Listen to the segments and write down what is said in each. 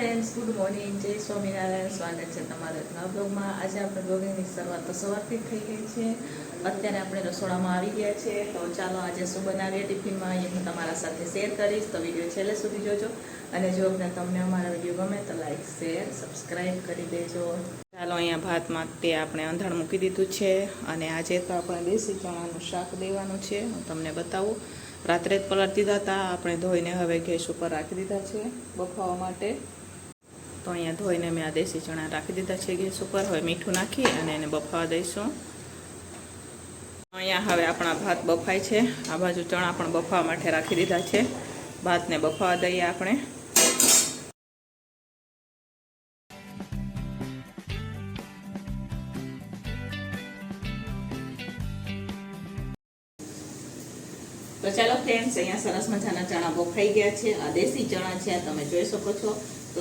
Friends good morning જય સ્વામિનારાયણ, સ્વાગત છે તમારા નવા બ્લોગમાં. આજે આપણે બ્લોગિંગની શરૂઆત તો સવારથી થઈ ગઈ છે. અત્યારે આપણે રસોડામાં આવી ગયા છે. તો ચાલો આજે શું બનાવીએ ટિફિનમાં, એ હું તમારા સાથે શેર કરીશ. તો વીડિયો છેલ્લે સુધી જોજો. અને જો તમને અમારા વીડિયો ગમે તો લાઈક, શેર સબસ્ક્રાઈબ કરી દેજો. ચાલો અહીંયા ભાતમાં તે આપણે અંધાણ મૂકી દીધું છે. અને આજે તો આપણે દેશી ચણાનું શાક દેવાનું છે. હું તમને બતાવું. રાત્રે જ પલટ દીધા હતા. આપણે ધોઈને હવે ગેસ ઉપર રાખી દીધા છે બફાવા માટે. તો અહીંયા ધોઈને મેં આ દેશી ચણા રાખી દીધા છે ગેસ ઉપર. હવે મીઠું નાખી અને એને બફાવા દઈશું. અહીંયા હવે આપણા ભાત બફાય છે. આ બાજુ ચણા પણ બફાવા માટે રાખી દીધા છે. ભાતને બફાવા દઈએ આપણે. તો ચાલો ફ્રેન્ડ્સ અહીંયા સરસ મજાના ચણા બફાઈ ગયા છે. આ દેશી ચણા છે તમે જોઈ શકો છો. તો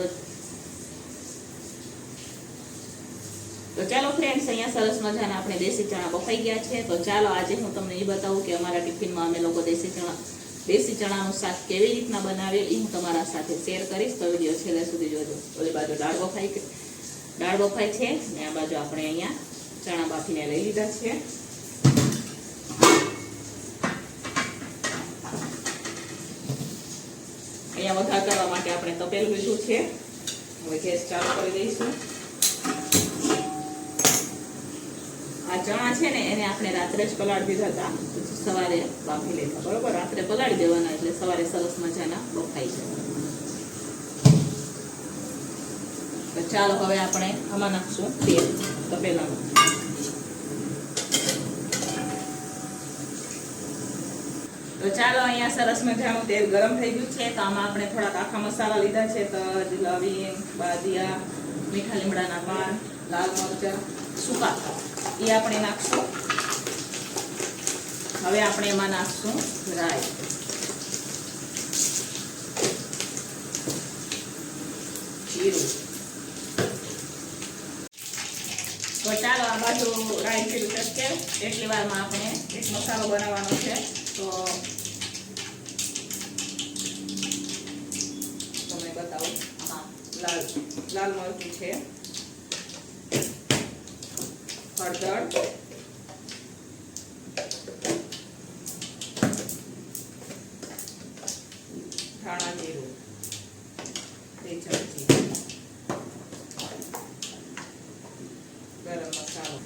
તો ચાલો ફ્રેન્ડ્સ અહીંયા સરસ મજાના આપણે દેશી ચણા બફાઈ ગયા છે. તો ચાલો આજે હું તમને એ બતાવું કે અમારા ટિફિનમાં અમે લોકો દેશી ચણા, દેશી ચણાનું શાક કેવી રીતના બનાવે એ હું તમારા સાથે શેર કરીશ. તો વીડિયો છેલ્લે સુધી જોજો. ઓલી બાજુ દાળ બફાઈ દાળ બફાઈ છે ને આ બાજુ આપણે અહીંયા ચણા બાફીને લઈ લીધા છે. અહીંયા વઘાર કરવા માટે આપણે તપેલું લીધું છે. હવે ગેસ ચાલુ કરી દઈશું આ ચણા છે ને, એને આપણે રાત્રે જ પલાળી દીધા હતા. સવારે બાફી લેતા બરોબર? રાત્રે પલાળી દેવાના એટલે સવારે સરસ મજાના બફાઈ જાય. તો ચાલો હવે આપણે આમાં નાખશું તેલ તપેલાનું તો ચાલો અહીંયા સરસ મજાનું તેલ ગરમ થઈ ગયું છે, તો આમાં આપણે થોડાક આખા મસાલા લીધા છે, તજ, લવિંગ બાદિયા મીઠા લીમડાના પાન. લાલ મરચાં સૂકા એ આપણે નાખશું. હવે આપણે એમાં નાખશું રાઈ. જીરું. તો ચાલો આ બાજુ રાઈ જીરું ચટકે. એટલી વારમાં આપણે એક મસાલો બનાવવાનો છે. તો તમને બતાવું. આમાં લાલ લાલ મરચું છે. હળદર ધાણા જીરું બે ચમચી ગરમ મસાલો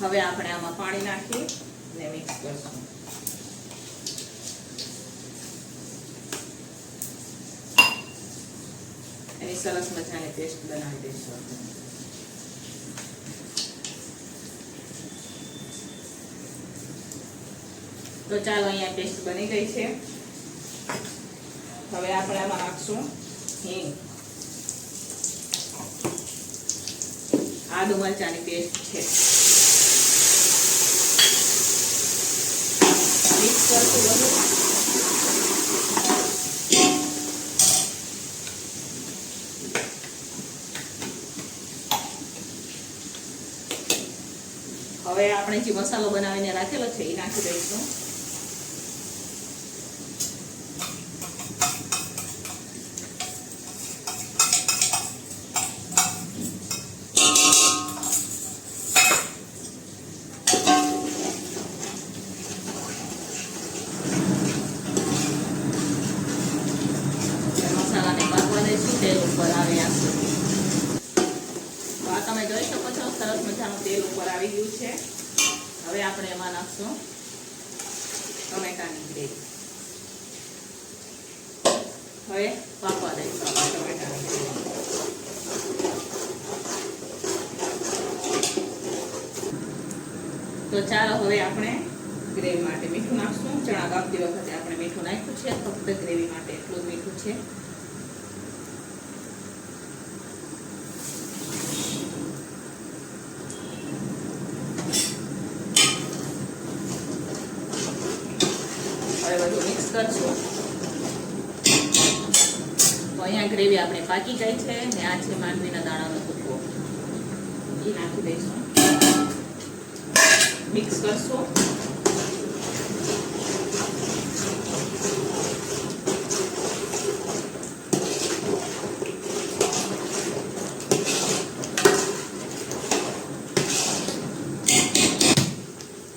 હવે આપણે આમાં પાણી નાખી ને મિક્સ કરશું. એની સરસ મજાની પેસ્ટ બનાવી દઈશું. તો ચાલો અહીંયા પેસ્ટ બની ગઈ છે. હવે આપણે આમાં નાખશું હિંગ. આદુ મરચાની પેસ્ટ છે. હવે આપણે જે મસાલો બનાવીને રાખેલો છે, એ નાખી દઈશું મસાલાને પાકવા દઈશું તેલ ઉપર આવે આ સુધી. તો આ તમે જોઈ શકો છો સરસ મજાનું તેલ ઉપર આવી ગયું છે. હવે આપણે એમાં નાખશું ટમેટાની ગ્રેવી. હવે પાકવા દઈશું ટમેટાની ગ્રેવી. તો ચાલો હવે આપણે ગ્રેવી માટે મીઠું નાખશું. ચણા કાપતી વખતે આપણે મીઠું નાખ્યું છે. ફક્ત ગ્રેવી માટે એટલું જ મીઠું છે. મિક્સ તો અહીંયા ગ્રેવી આપણે પાકી જાય છે ને આ છે માંડવીના દાણાનો ભૂકો એ નાખી દઈશું. મિક્સ કરશો.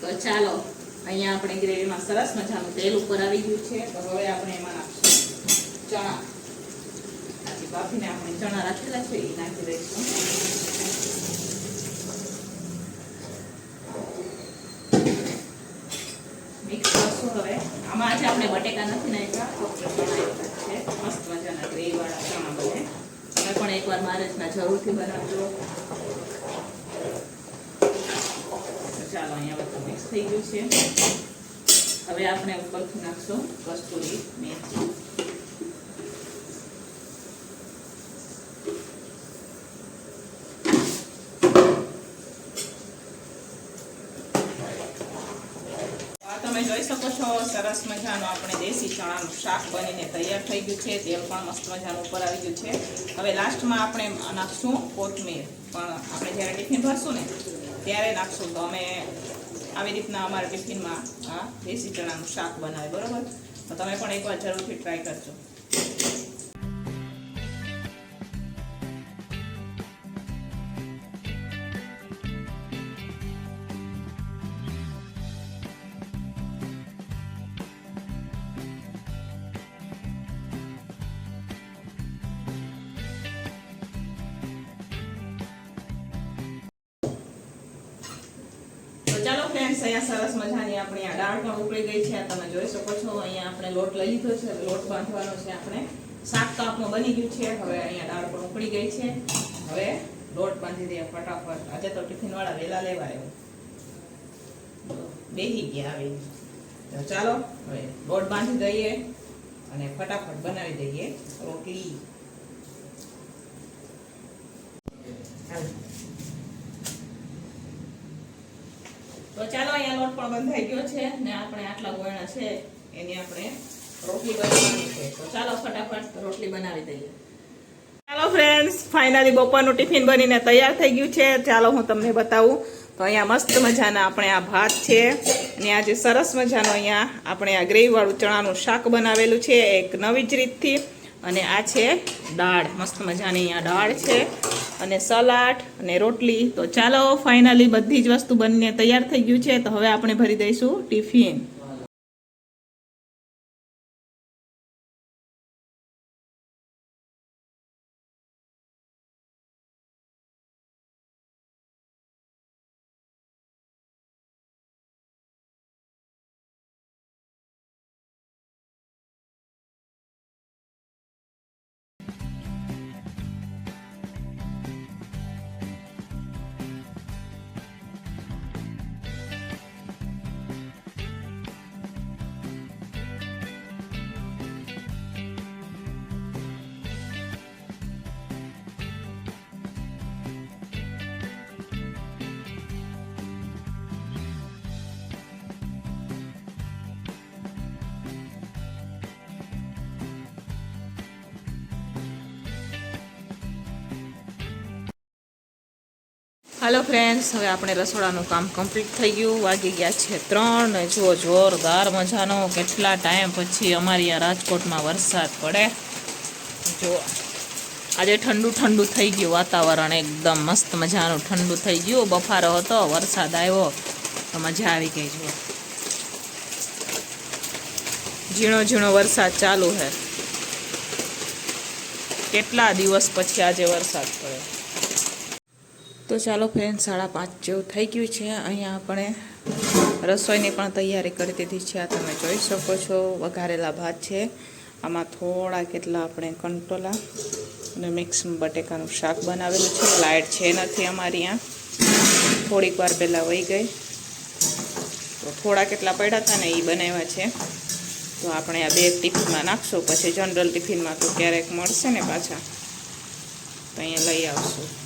તો ચાલો સરસ મજાનું તેલ ઉપર આવી ગયું છે. તો હવે આપણે એમાં ચણા. આજે બાફીને આપણે ચણા રાખેલા છે, એ નાખી દઈશું. મિક્સ કરશું હવે. આમાં આજે આપણે બટેકા નથી નાખ્યા ફક્ત છે મસ્ત મજાના ગ્રેવીવાળા ચણા બને. તમે પણ એકવાર મારે જરૂરથી બનાવજો. ચાલો અહીંયા બધું મિક્સ થઈ ગયું છે. હવે આપણે ઉપરથી નાખશું કસ્તુરી મેથી. તમે જોઈ શકો છો, સરસ મજાનું આપણે દેશી ચણાનું શાક બનીને તૈયાર થઈ ગયું છે. તેલ પણ મસ્ત મજાનું ઉપર આવી ગયું છે. હવે લાસ્ટમાં આપણે નાખશું કોથમીર. પણ આપણે જ્યારે ટિફિન ભરશું ને ત્યારે નાખશું. તો અમે આવી રીતના અમારા ટિફિનમાં આ દેશી ચણાનું શાક બનાવે બરાબર? તો તમે પણ એકવાર જરૂરથી ટ્રાય કરજો. ફ્રેન્ડ્સ અહીંયા સરસ મજાની આપણી આ દાળ પણ ઉકળી ગઈ છે. તમે જોઈ શકો છો, અહીંયા આપણે લોટ લઈ લીધો છે. લોટ બાંધવાનો છે આપણે. શાક તો આપણું બની ગયું છે. હવે અહીંયા દાળ પણ ઉકળી ગઈ છે. હવે લોટ બાંધી દઈએ ફટાફટ. આજે તો ટિફિન વાળા વહેલા લેવા આવ્યો. બેહી ગયા આવી ચાલો, હવે લોટ બાંધી દઈએ અને ફટાફટ બનાવી દઈએ રોટલી હાલો. તો ચાલો, અહીંયા લોટ પણ બંધાઈ ગયો છે ને આપણે આટલા ગોયણા છે, એની આપણે રોટલી બનાવવાની છે. તો ચાલો, ફટાફટ રોટલી બનાવી દઈએ. ચાલો ફ્રેન્ડ્સ ફાઇનલી બપોરનું ટિફિન બનીને તૈયાર થઈ ગયું છે. ચાલો, હું તમને બતાવું. તો અહીંયા મસ્ત મજાના આપણે આ ભાત છે અને આજે સરસ મજાનું અહીંયા આપણે આ ગ્રેવીવાળું ચણાનું શાક બનાવેલું છે એક નવી જ રીતથી. અને આ છે દાળ. મસ્ત મજાની અહીંયા દાળ છે. અને સલાડ અને રોટલી. તો ચાલો ફાઇનલી બધી જ વસ્તુ બનીને તૈયાર થઈ ગયું છે. તો હવે આપણે ભરી દઈશું ટિફિન. હાલો ફ્રેન્ડ્સ હવે આપણે રસોડાનું કામ કમ્પ્લીટ થઈ ગયું. વાગી ગયા છે ત્રણ. ને જુઓ, જોરદાર મજાનો કેટલા ટાઈમ પછી અમારી આ રાજકોટમાં વરસાદ પડે. જુઓ, આજે ઠંડુ ઠંડુ થઈ ગયું. વાતાવરણ એકદમ મસ્ત મજાનું ઠંડુ થઈ ગયું. બફારો હતો, વરસાદ આવ્યો. તો મજા આવી ગઈ, જુઓ. ઝીણો ઝીણો વરસાદ ચાલુ છે. કેટલા દિવસ પછી આજે વરસાદ પડ્યો? તો ચાલો ફ્રેન્ડ, સાડા પાંચ જેવું થઈ ગયું છે. અહીંયા આપણે રસોઈની પણ તૈયારી કરી દીધી છે. આ તમે જોઈ શકો છો, વઘારેલા ભાત છે. આમાં થોડા કેટલા આપણે કંટોલા અને મિક્સ બટેકાનું શાક બનાવેલું છે. લાઇટ છે નથી અમારી અહીંયા થોડીક વાર પહેલાં વહી ગઈ. તો થોડા કેટલા પડ્યા હતા ને એ બનાવ્યા છે. તો આપણે આ બે ટિફિનમાં નાખશું. પછી જનરલ ટિફિનમાં તો ક્યારેક મળશે ને પાછા. તો અહીંયા લઈ આવશું.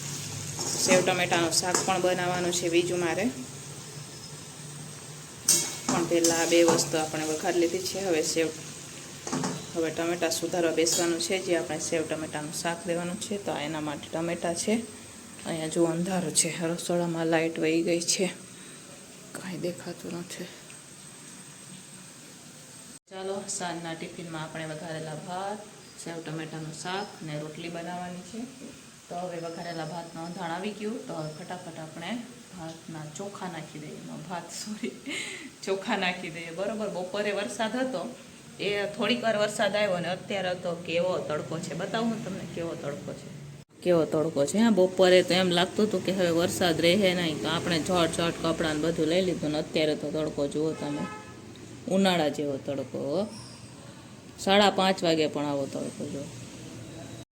સેવ ટમેટાનું શાક પણ બનાવવાનું છે બીજું મારે. પણ પહેલાં બે વસ્તુ આપણે વઘાર લીધી છે. હવે સેવ, હવે ટમેટા સુધારવા બેસવાનું છે. જે આપણે સેવ ટમેટાનું શાક દેવાનું છે, તો એના માટે ટમેટા છે. અહીંયા જો અંધારું છે. રસોડામાં લાઇટ વહી ગઈ છે. કાંઈ દેખાતું નથી. ચાલો, સાંજના ટિફિનમાં આપણે વઘારેલા ભાત, સેવ ટમેટાનું શાક ને રોટલી બનાવવાની છે. તો હવે વઘારેલા ભાતનો અંધાણ આવી ગયું. તો ફટાફટ આપણે ભાતના ચોખા નાખી દઈએ. એમાં ભાત સોરી ચોખા નાખી દઈએ. બરોબર, બપોરે વરસાદ હતો. એ થોડીક વાર વરસાદ આવ્યો ને અત્યારે તો કેવો તડકો છે. બતાવું હું તમને કેવો તડકો છે. કેવો તડકો છે. હા, બપોરે તો એમ લાગતું હતું કે હવે વરસાદ રહે નહીં. તો આપણે ઝટ ઝટ કપડાને બધું લઈ લીધું ને અત્યારે તો તડકો જુઓ તમે. ઉનાળા જેવો તડકો. સાડા પાંચ વાગે પણ આવો તડકો જો